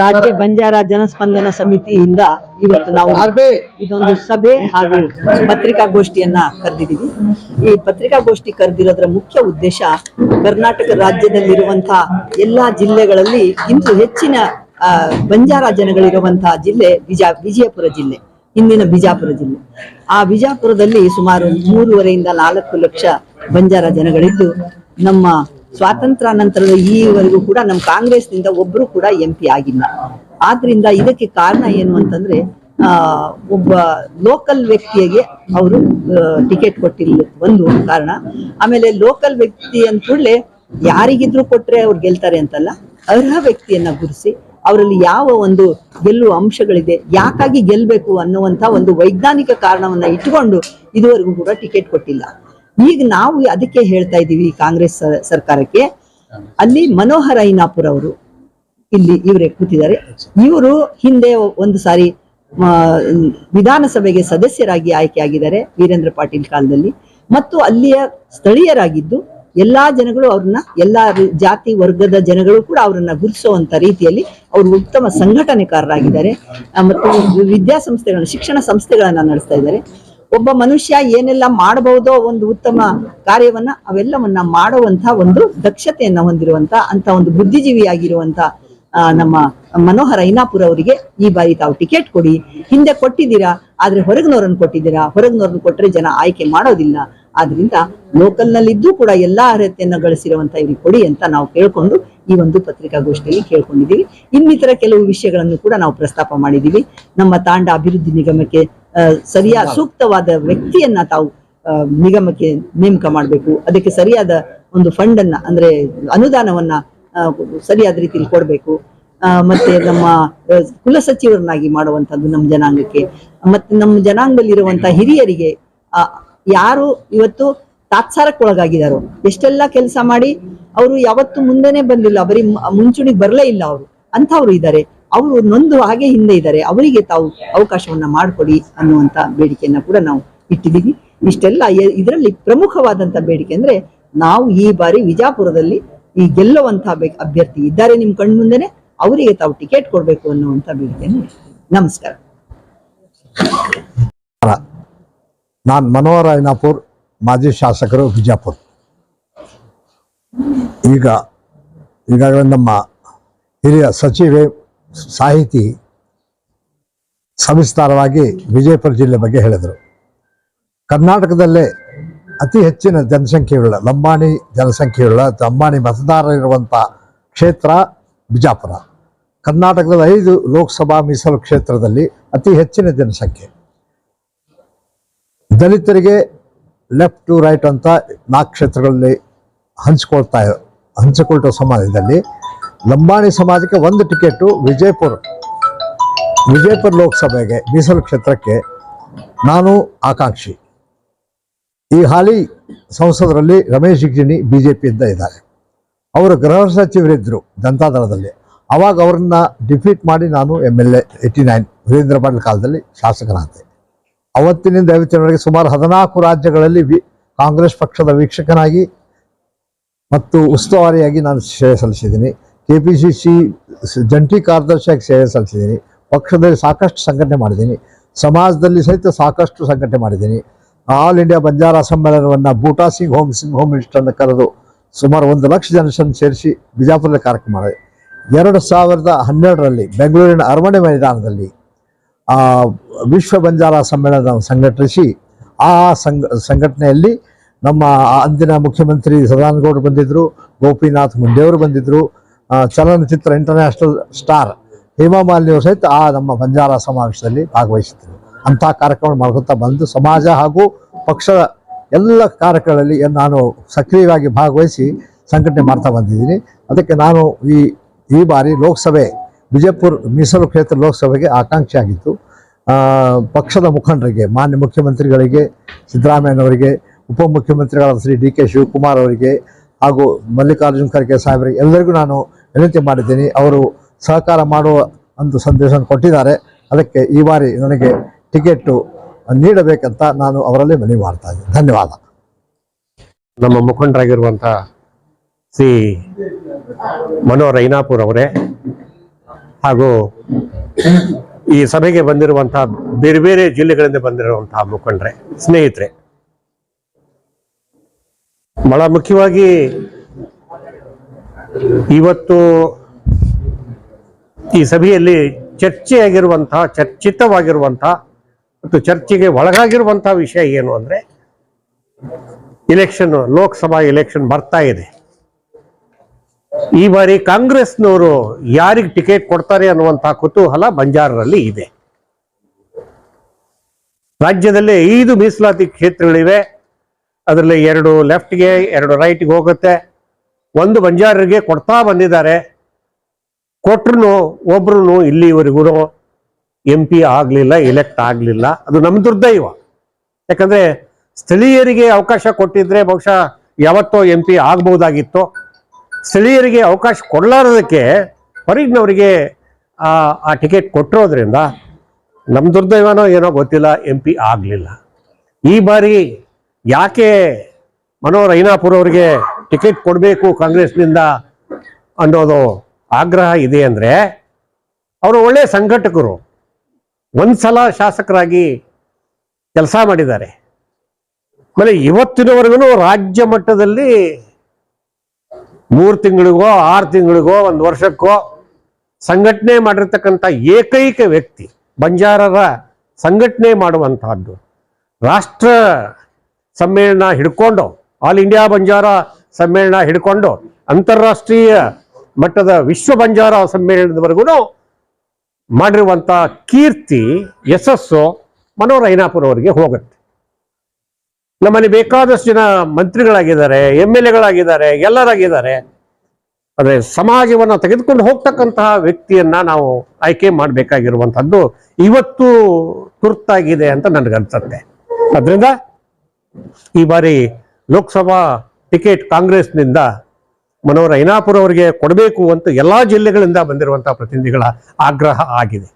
ರಾಜ್ಯ ಬಂಜಾರ ಜನಸ್ಪಂದನ ಸಮಿತಿಯಿಂದ ಇವತ್ತು ನಾವು ಇದೊಂದು ಸಭೆ ಹಾಗೂ ಪತ್ರಿಕಾಗೋಷ್ಠಿಯನ್ನ ಕರೆದಿದ್ದೀವಿ. ಈ ಪತ್ರಿಕಾಗೋಷ್ಠಿ ಕರೆದಿರೋದ್ರ ಮುಖ್ಯ ಉದ್ದೇಶ ಕರ್ನಾಟಕ ರಾಜ್ಯದಲ್ಲಿರುವಂತಹ ಎಲ್ಲಾ ಜಿಲ್ಲೆಗಳಲ್ಲಿ ಇಂದು ಹೆಚ್ಚಿನ ಬಂಜಾರ ಜನಗಳಿರುವಂತಹ ಜಿಲ್ಲೆ ವಿಜಯ ವಿಜಯಪುರ ಜಿಲ್ಲೆ ಇಂದಿನ ಬಿಜಾಪುರ ಜಿಲ್ಲೆ. ಆ ಬಿಜಾಪುರದಲ್ಲಿ ಸುಮಾರು ಮೂರುವರೆಯಿಂದ ನಾಲ್ಕು ಲಕ್ಷ ಬಂಜಾರ ಜನಗಳಿದ್ದು ನಮ್ಮ ಸ್ವಾತಂತ್ರ್ಯ ನಂತರದ ಈವರೆಗೂ ಕೂಡ ನಮ್ಮ ಕಾಂಗ್ರೆಸ್ನಿಂದ ಒಬ್ರು ಕೂಡ ಎಂ ಪಿ ಆಗಿಲ್ಲ. ಆದ್ರಿಂದ ಇದಕ್ಕೆ ಕಾರಣ ಏನು ಅಂತಂದ್ರೆ, ಆ, ಒಬ್ಬ ಲೋಕಲ್ ವ್ಯಕ್ತಿಯಗೆ ಅವರು ಟಿಕೆಟ್ ಕೊಟ್ಟಿಲ್ಲ. ಒಂದು ಕಾರಣ. ಆಮೇಲೆ ಲೋಕಲ್ ವ್ಯಕ್ತಿ ಅಂದ ಕೂಡಲೇ ಯಾರಿಗಿದ್ರು ಕೊಟ್ರೆ ಅವ್ರು ಗೆಲ್ತಾರೆ ಅಂತಲ್ಲ, ಅರ್ಹ ವ್ಯಕ್ತಿಯನ್ನ ಗುರುಸಿ ಅವರಲ್ಲಿ ಯಾವ ಒಂದು ಗೆಲ್ಲುವ ಅಂಶಗಳಿದೆ, ಯಾಕಾಗಿ ಗೆಲ್ಬೇಕು ಅನ್ನುವಂತ ಒಂದು ವೈಜ್ಞಾನಿಕ ಕಾರಣವನ್ನ ಇಟ್ಟುಕೊಂಡು ಇದುವರೆಗೂ ಕೂಡ ಟಿಕೆಟ್ ಕೊಟ್ಟಿಲ್ಲ. ಈಗ ನಾವು ಅದಕ್ಕೆ ಹೇಳ್ತಾ ಇದ್ದೀವಿ ಕಾಂಗ್ರೆಸ್ ಸರ್ಕಾರಕ್ಕೆ. ಅಲ್ಲಿ ಮನೋಹರ ಐನಾಪುರ್ ಅವರು ಇಲ್ಲಿ ಇವರೇ ಕೂತಿದ್ದಾರೆ. ಇವರು ಹಿಂದೆ ಒಂದು ಸಾರಿ ವಿಧಾನಸಭೆಗೆ ಸದಸ್ಯರಾಗಿ ಆಯ್ಕೆಯಾಗಿದ್ದಾರೆ ವೀರೇಂದ್ರ ಪಾಟೀಲ್ ಕಾಲದಲ್ಲಿ. ಮತ್ತು ಅಲ್ಲಿಯ ಸ್ಥಳೀಯರಾಗಿದ್ದು ಎಲ್ಲಾ ಜನಗಳು ಅವ್ರನ್ನ, ಎಲ್ಲಾ ಜಾತಿ ವರ್ಗದ ಜನಗಳು ಕೂಡ ಅವರನ್ನ ಗುರುಸುವಂತ ರೀತಿಯಲ್ಲಿ ಅವರು ಉತ್ತಮ ಸಂಘಟನೆಕಾರರಾಗಿದ್ದಾರೆ. ಮತ್ತು ವಿದ್ಯಾಸಂಸ್ಥೆಗಳನ್ನ, ಶಿಕ್ಷಣ ಸಂಸ್ಥೆಗಳನ್ನ ನಡೆಸ್ತಾ ಇದ್ದಾರೆ. ಒಬ್ಬ ಮನುಷ್ಯ ಏನೆಲ್ಲ ಮಾಡಬಹುದೋ ಒಂದು ಉತ್ತಮ ಕಾರ್ಯವನ್ನ ಅವೆಲ್ಲವನ್ನ ಮಾಡುವಂತ ಒಂದು ದಕ್ಷತೆಯನ್ನ ಹೊಂದಿರುವಂತ ಅಂತ ಒಂದು ಬುದ್ಧಿಜೀವಿಯಾಗಿರುವಂತ ನಮ್ಮ ಮನೋಹರ ಐನಾಪುರ ಅವರಿಗೆ ಈ ಬಾರಿ ತಾವು ಟಿಕೆಟ್ ಕೊಡಿ. ಹಿಂದೆ ಕೊಟ್ಟಿದ್ದೀರಾ, ಆದ್ರೆ ಹೊರಗಿನವ್ರನ್ನ ಕೊಟ್ಟಿದ್ದೀರಾ? ಹೊರಗಿನವ್ರನ್ನ ಕೊಟ್ರೆ ಜನ ಆಯ್ಕೆ ಮಾಡೋದಿಲ್ಲ. ಆದ್ರಿಂದ ಲೋಕಲ್ ನಲ್ಲಿದ್ದು ಕೂಡ ಎಲ್ಲಾ ಅರ್ಹತೆಯನ್ನ ಗಳಿಸಿರುವಂತ ಇವ್ರಿಗೆ ಕೊಡಿ ಅಂತ ನಾವು ಕೇಳ್ಕೊಂಡು ಈ ಒಂದು ಪತ್ರಿಕಾಗೋಷ್ಠಿಯಲ್ಲಿ ಕೇಳ್ಕೊಂಡಿದ್ದೀವಿ. ಇನ್ನಿತರ ಕೆಲವು ವಿಷಯಗಳನ್ನು ಕೂಡ ನಾವು ಪ್ರಸ್ತಾಪ ಮಾಡಿದ್ದೀವಿ. ನಮ್ಮ ತಾಂಡ ಅಭಿವೃದ್ಧಿ ನಿಗಮಕ್ಕೆ ಸರಿಯಾದ ಸೂಕ್ತವಾದ ವ್ಯಕ್ತಿಯನ್ನ ತಾವು ನಿಗಮಕ್ಕೆ ನೇಮಕ ಮಾಡಬೇಕು. ಅದಕ್ಕೆ ಸರಿಯಾದ ಒಂದು ಫಂಡ್ ಅನ್ನ ಅಂದ್ರೆ ಅನುದಾನವನ್ನ ಸರಿಯಾದ ರೀತಿಯಲ್ಲಿ ಕೊಡಬೇಕು. ಮತ್ತೆ ನಮ್ಮ ಕುಲ ಸಚಿವರನ್ನಾಗಿ ಮಾಡುವಂತದ್ದು ನಮ್ಮ ಜನಾಂಗಕ್ಕೆ. ಮತ್ತೆ ನಮ್ಮ ಜನಾಂಗದಲ್ಲಿ ಇರುವಂತಹ ಹಿರಿಯರಿಗೆ ಯಾರು ಇವತ್ತು ತಾತ್ಸಾರಕ್ಕೊಳಗಾಗಿದಾರೋ, ಎಷ್ಟೆಲ್ಲ ಕೆಲಸ ಮಾಡಿ, ಅವರು ಯಾವತ್ತು ಮುಂದೆನೆ ಬಂದಿಲ್ಲ, ಬರೀ ಮುಂಚೂಣಿಗೆ ಬರಲೇ ಇಲ್ಲ ಅವರು. ಅಂಥವ್ರು ಇದ್ದಾರೆ ಅವರು ನೊಂದು ಹಾಗೆ ಹಿಂದೆ ಇದ್ದಾರೆ. ಅವರಿಗೆ ತಾವು ಅವಕಾಶವನ್ನ ಮಾಡಿಕೊಡಿ ಅನ್ನುವಂತ ಬೇಡಿಕೆಯನ್ನ ಕೂಡ ನಾವು ಇಟ್ಟಿದ್ದೀವಿ. ಇಷ್ಟೆಲ್ಲ ಇದರಲ್ಲಿ ಪ್ರಮುಖವಾದಂತ ಬೇಡಿಕೆ ಅಂದ್ರೆ ನಾವು ಈ ಬಾರಿ ವಿಜಾಪುರದಲ್ಲಿ ಈ ಗೆಲ್ಲುವಂತಹ ಅಭ್ಯರ್ಥಿ ಇದ್ದಾರೆ ನಿಮ್ ಕಣ್ಮುಂದೆನೆ. ಅವರಿಗೆ ತಾವು ಟಿಕೆಟ್ ಕೊಡ್ಬೇಕು ಅನ್ನುವಂತ ಬೇಡಿಕೆಯನ್ನು. ನಮಸ್ಕಾರ. ನಾನು ಮನೋಹರ ಐನಾಪುರ್ ಮಾಜಿ ಶಾಸಕರು ವಿಜಾಪುರ್. ಈಗ, ಈಗಾಗಲೇ ನಮ್ಮ ಹಿರಿಯ ಸಚಿವೆ ಸಾಹಿತಿ ಸವಿಸ್ತಾರವಾಗಿ ವಿಜಯಪುರ ಜಿಲ್ಲೆ ಬಗ್ಗೆ ಹೇಳಿದರು. ಕರ್ನಾಟಕದಲ್ಲೇ ಅತಿ ಹೆಚ್ಚಿನ ಜನಸಂಖ್ಯೆಯುಳ್ಳ, ಲಂಬಾಣಿ ಜನಸಂಖ್ಯೆಯುಳ್ಳ ಲಂಬಾಣಿ ಮತದಾರರಿರುವಂಥ ಕ್ಷೇತ್ರ ಬಿಜಾಪುರ. ಕರ್ನಾಟಕದ ಐದು ಲೋಕಸಭಾ ಮೀಸಲು ಕ್ಷೇತ್ರದಲ್ಲಿ ಅತಿ ಹೆಚ್ಚಿನ ಜನಸಂಖ್ಯೆ. ದಲಿತರಿಗೆ ಲೆಫ್ಟ್ ಟು ರೈಟ್ ಅಂತ ನಾಲ್ಕು ಕ್ಷೇತ್ರಗಳಲ್ಲಿ ಹಂಚಿಕೊಳ್ತಾ, ಹಂಚಿಕೊಳ್ತ ಸಮಾಜದಲ್ಲಿ ಲಂಬಾಣಿ ಸಮಾಜಕ್ಕೆ ಒಂದು ಟಿಕೆಟು ವಿಜಯಪುರ ವಿಜಯಪುರ ಲೋಕಸಭೆಗೆ, ಮೀಸಲು ಕ್ಷೇತ್ರಕ್ಕೆ ನಾನು ಆಕಾಂಕ್ಷಿ. ಈ ಹಾಲಿ ಸಂಸದರಲ್ಲಿ ರಮೇಶ್ ಜಿಗ್ಜಿಣಿ ಬಿ ಜೆ ಪಿಯಿಂದ ಇದ್ದಾರೆ. ಅವರು ಗೃಹ ಸಚಿವರಿದ್ದರು ಜನತಾದಳದಲ್ಲಿ ಅವಾಗ ಅವರನ್ನ ಡಿಫೀಟ್ ಮಾಡಿ ನಾನು M L A, eighty nine Veerendra Patil ಕಾಲದಲ್ಲಿ ಶಾಸಕನಾದೆ. ಅವತ್ತಿನಿಂದ ಐವತ್ತಿನವರೆಗೆ ಸುಮಾರು ಹದಿನಾಲ್ಕು ರಾಜ್ಯಗಳಲ್ಲಿ ವಿ, ಕಾಂಗ್ರೆಸ್ ಪಕ್ಷದ ವೀಕ್ಷಕನಾಗಿ ಮತ್ತು ಉಸ್ತುವಾರಿಯಾಗಿ ನಾನು ಸೇವೆ ಸಲ್ಲಿಸಿದ್ದೀನಿ. ಕೆ ಪಿ ಸಿ ಸಿ ಜಂಟಿ ಕಾರ್ಯದರ್ಶಿಯಾಗಿ ಸೇವೆ ಸಲ್ಲಿಸಿದ್ದೀನಿ. ಪಕ್ಷದಲ್ಲಿ ಸಾಕಷ್ಟು ಸಂಘಟನೆ ಮಾಡಿದ್ದೀನಿ. ಸಮಾಜದಲ್ಲಿ ಸಹಿತ ಸಾಕಷ್ಟು ಸಂಘಟನೆ ಮಾಡಿದ್ದೀನಿ. ಆಲ್ ಇಂಡಿಯಾ ಬಂಜಾರ ಸಮ್ಮೇಳನವನ್ನು ಬೂಟಾ ಸಿಂಗ್, ಹೋಮ್ ಸಿಂಗ್, ಹೋಮ್ ಮಿನಿಸ್ಟರ್ನ ಕರೆದು ಸುಮಾರು ಒಂದು ಲಕ್ಷ ಜನರನ್ನು ಸೇರಿಸಿ ಬಿಜಾಪುರದಲ್ಲಿ ಕಾರ್ಯಕ್ರಮ ಮಾಡಿದೆ. ಎರಡು ಸಾವಿರದ ಹನ್ನೆರಡರಲ್ಲಿ ಬೆಂಗಳೂರಿನ ಅರಮನೆ ಮೈದಾನದಲ್ಲಿ, ಆ, ವಿಶ್ವ ಬಂಜಾರ ಸಮ್ಮೇಳನ ಸಂಘಟಿಸಿ ಆ ಸಂಘ, ಸಂಘಟನೆಯಲ್ಲಿ ನಮ್ಮ ಅಂದಿನ ಮುಖ್ಯಮಂತ್ರಿ ಸದಾನಂದಗೌಡರು ಬಂದಿದ್ದರು ಗೋಪಿನಾಥ್ ಮುಂಡೆಯವರು ಬಂದಿದ್ದರು ಚಲನಚಿತ್ರ ಇಂಟರ್ನ್ಯಾಷನಲ್ ಸ್ಟಾರ್ ಹೇಮಾ ಮಾಲಿನಿ ಅವರು ಸಹಿತ ಆ ನಮ್ಮ ಬಂಜಾರ ಸಮಾವೇಶದಲ್ಲಿ ಭಾಗವಹಿಸಿದ್ರು ಅಂಥ ಕಾರ್ಯಕ್ರಮ ಮಾಡ್ಕೊತಾ ಬಂದು ಸಮಾಜ ಹಾಗೂ ಪಕ್ಷದ ಎಲ್ಲ ಕಾರ್ಯಕ್ರಮಗಳಲ್ಲಿ ನಾನು ಸಕ್ರಿಯವಾಗಿ ಭಾಗವಹಿಸಿ ಸಂಘಟನೆ ಮಾಡ್ತಾ ಬಂದಿದ್ದೀನಿ. ಅದಕ್ಕೆ ನಾನು ಈ ಈ ಬಾರಿ ಲೋಕಸಭೆ, ವಿಜಯಪುರ, ಮೀಸಲು ಕ್ಷೇತ್ರ ಲೋಕಸಭೆಗೆ ಆಕಾಂಕ್ಷೆ ಆಗಿತ್ತು ಪಕ್ಷದ ಮುಖಂಡರಿಗೆ, ಮಾನ್ಯ ಮುಖ್ಯಮಂತ್ರಿಗಳಿಗೆ, ಸಿದ್ದರಾಮಯ್ಯನವರಿಗೆ, ಉಪಮುಖ್ಯಮಂತ್ರಿಗಳಾದ ಶ್ರೀ ಡಿ ಕೆ ಶಿವಕುಮಾರ್ ಅವರಿಗೆ ಹಾಗೂ ಮಲ್ಲಿಕಾರ್ಜುನ್ ಖರ್ಗೆ ಸಾಹೇಬರಿಗೆ ಎಲ್ಲರಿಗೂ ನಾನು ವಿನಂತಿ ಮಾಡಿದ್ದೀನಿ. ಅವರು ಸಹಕಾರ ಮಾಡುವ ಒಂದು ಸಂದೇಶವನ್ನು ಕೊಟ್ಟಿದ್ದಾರೆ. ಅದಕ್ಕೆ ಈ ಬಾರಿ ನನಗೆ ಟಿಕೆಟ್ಟು ನೀಡಬೇಕಂತ ನಾನು ಅವರಲ್ಲಿ ಮನವಿ ಮಾಡ್ತಾ ಇದ್ದೀನಿ. ಧನ್ಯವಾದ. ನಮ್ಮ ಮುಖಂಡರಾಗಿರುವಂಥ ಸಿ ಮನೋಹರ್ ಐನಾಪುರ್ ಅವರೇ ಹಾಗೂ ಈ ಸಭೆಗೆ ಬಂದಿರುವಂತಹ ಬೇರೆ ಬೇರೆ ಜಿಲ್ಲೆಗಳಿಂದ ಬಂದಿರುವಂತಹ ಮುಖಂಡ್ರೆ, ಸ್ನೇಹಿತರೆ, ಬಹಳ ಮುಖ್ಯವಾಗಿ ಇವತ್ತು ಈ ಸಭೆಯಲ್ಲಿ ಚರ್ಚೆಯಾಗಿರುವಂತಹ ಚರ್ಚಿತವಾಗಿರುವಂತಹ ಮತ್ತು ಚರ್ಚೆಗೆ ಒಳಗಾಗಿರುವಂತಹ ವಿಷಯ ಏನು ಅಂದ್ರೆ ಇಲೆಕ್ಷನ್ ಲೋಕಸಭಾ ಎಲೆಕ್ಷನ್ ಬರ್ತಾ ಇದೆ. ಈ ಬಾರಿ ಕಾಂಗ್ರೆಸ್ನವರು ಯಾರಿಗೆ ಟಿಕೆಟ್ ಕೊಡ್ತಾರೆ ಅನ್ನುವಂತಹ ಕುತೂಹಲ ಬಂಜಾರರಲ್ಲಿ ಇದೆ. ರಾಜ್ಯದಲ್ಲಿ ಐದು ಮೀಸಲಾತಿ ಕ್ಷೇತ್ರಗಳಿವೆ. ಅದರಲ್ಲಿ ಎರಡು ಲೆಫ್ಟ್ಗೆ ಎರಡು ರೈಟ್ಗೆ ಹೋಗುತ್ತೆ. ಒಂದು ಬಂಜಾರರಿಗೆ ಕೊಡ್ತಾ ಬಂದಿದ್ದಾರೆ. ಕೊಟ್ರು ಒಬ್ರು ಇಲ್ಲಿವರೆಗೂ ಎಂ ಪಿ ಆಗಲಿಲ್ಲ ಎಲೆಕ್ಟ್ ಆಗಲಿಲ್ಲ. ಅದು ನಮ್ಮ ದುರ್ದೈವ. ಯಾಕಂದ್ರೆ ಸ್ಥಳೀಯರಿಗೆ ಅವಕಾಶ ಕೊಟ್ಟಿದ್ರೆ ಬಹುಶಃ ಯಾವತ್ತೋ ಎಂ ಪಿ ಆಗ್ಬೋದಾಗಿತ್ತು ಸ್ಥಳೀಯರಿಗೆ ಅವಕಾಶ ಕೊಡಲಾರದಕ್ಕೆ ಹೊರಗಿನವರಿಗೆ ಆ ಆ ಟಿಕೆಟ್ ಕೊಟ್ಟಿರೋದ್ರಿಂದ ನಮ್ಮ ದುರ್ದೈವನೋ ಏನೋ ಗೊತ್ತಿಲ್ಲ ಎಂ ಪಿ ಆಗಲಿಲ್ಲ. ಈ ಬಾರಿ ಯಾಕೆ ಮನೋಹರ್ ಐನಾಪುರ ಅವರಿಗೆ ಟಿಕೆಟ್ ಕೊಡಬೇಕು ಕಾಂಗ್ರೆಸ್ನಿಂದ ಅನ್ನೋದು ಆಗ್ರಹ ಇದೆ ಅಂದರೆ ಅವರು ಒಳ್ಳೆ ಸಂಘಟಕರು. ಒಂದ್ಸಲ ಶಾಸಕರಾಗಿ ಕೆಲಸ ಮಾಡಿದ್ದಾರೆ. ಆಮೇಲೆ ಇವತ್ತಿನವರೆಗೂ ರಾಜ್ಯ ಮಟ್ಟದಲ್ಲಿ ಮೂರು ತಿಂಗಳಿಗೋ, ಆರು ತಿಂಗಳಿಗೋ, ಒಂದು ವರ್ಷಕ್ಕೋ ಸಂಘಟನೆ ಮಾಡಿರ್ತಕ್ಕಂಥ ಏಕೈಕ ವ್ಯಕ್ತಿ, ಬಂಜಾರರ ಸಂಘಟನೆ ಮಾಡುವಂತಹದ್ದು. ರಾಷ್ಟ್ರ ಸಮ್ಮೇಳನ ಹಿಡ್ಕೊಂಡು, ಆಲ್ ಇಂಡಿಯಾ ಬಂಜಾರ ಸಮ್ಮೇಳನ ಹಿಡ್ಕೊಂಡು ಅಂತಾರಾಷ್ಟ್ರೀಯ ಮಟ್ಟದ ವಿಶ್ವ ಬಂಜಾರ ಸಮ್ಮೇಳನದವರೆಗೂ ಮಾಡಿರುವಂತ ಕೀರ್ತಿ, ಯಶಸ್ಸು ಮನೋಹರ್ ಐನಾಪುರ್ ಅವರಿಗೆ ಹೋಗುತ್ತೆ. ನಮ್ಮಲ್ಲಿ ಬೇಕಾದಷ್ಟು ಜನ ಮಂತ್ರಿಗಳಾಗಿದ್ದಾರೆ ಎಂ ಎಲ್ ಎಗಳಾಗಿದ್ದಾರೆ ಎಲ್ಲರಾಗಿದ್ದಾರೆ. ಆದರೆ ಸಮಾಜವನ್ನು ತೆಗೆದುಕೊಂಡು ಹೋಗ್ತಕ್ಕಂತಹ ವ್ಯಕ್ತಿಯನ್ನ ನಾವು ಆಯ್ಕೆ ಮಾಡಬೇಕಾಗಿರುವಂಥದ್ದು ಇವತ್ತು ತುರ್ತಾಗಿದೆ ಅಂತ ನನಗನ್ಸುತ್ತೆ. ಅದರಿಂದ ಈ ಬಾರಿ ಲೋಕಸಭಾ ಟಿಕೆಟ್ ಕಾಂಗ್ರೆಸ್ನಿಂದ ಮನೋಹರ್ ಐನಾಪುರ ಅವರಿಗೆ ಕೊಡಬೇಕು ಅಂತ ಎಲ್ಲಾ ಜಿಲ್ಲೆಗಳಿಂದ ಬಂದಿರುವಂತಹ ಪ್ರತಿನಿಧಿಗಳ ಆಗ್ರಹ ಆಗಿದೆ.